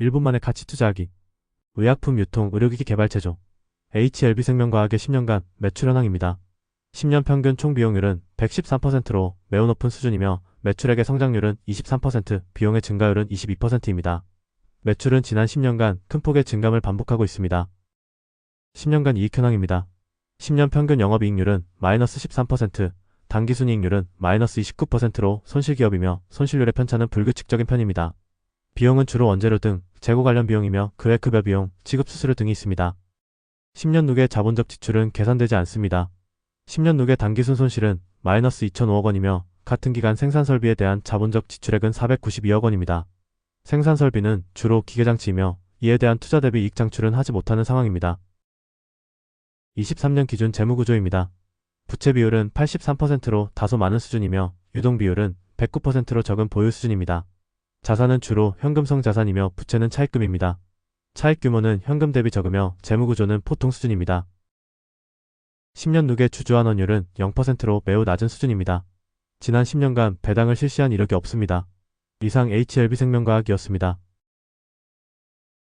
1분 만에 가치 투자하기. 의약품 유통 의료기기 개발 제조. HLB생명과학의 10년간 매출 현황입니다. 10년 평균 총 비용률은 113%로 매우 높은 수준이며 매출액의 성장률은 23%, 비용의 증가율은 22%입니다. 매출은 지난 10년간 큰 폭의 증감을 반복하고 있습니다. 10년간 이익 현황입니다. 10년 평균 영업이익률은 마이너스 13%, 당기순이익률은 마이너스 29%로 손실기업이며 손실률의 편차는 불규칙적인 편입니다. 비용은 주로 원재료 등 재고 관련 비용이며 그외 급여 비용, 지급 수수료 등이 있습니다. 10년 누계 자본적 지출은 계산되지 않습니다. 10년 누계 당기순 손실은 마이너스 2,005억 원이며 같은 기간 생산 설비에 대한 자본적 지출액은 492억 원입니다. 생산 설비는 주로 기계장치이며 이에 대한 투자 대비 이익 창출은 하지 못하는 상황입니다. 23년 기준 재무구조입니다. 부채 비율은 83%로 다소 많은 수준이며 유동 비율은 109%로 적은 보유 수준입니다. 자산은 주로 현금성 자산이며 부채는 차입금입니다. 차입 규모는 현금 대비 적으며 재무구조는 보통 수준입니다. 10년 누계 주주환원율은 0%로 매우 낮은 수준입니다. 지난 10년간 배당을 실시한 이력이 없습니다. 이상 HLB생명과학이었습니다.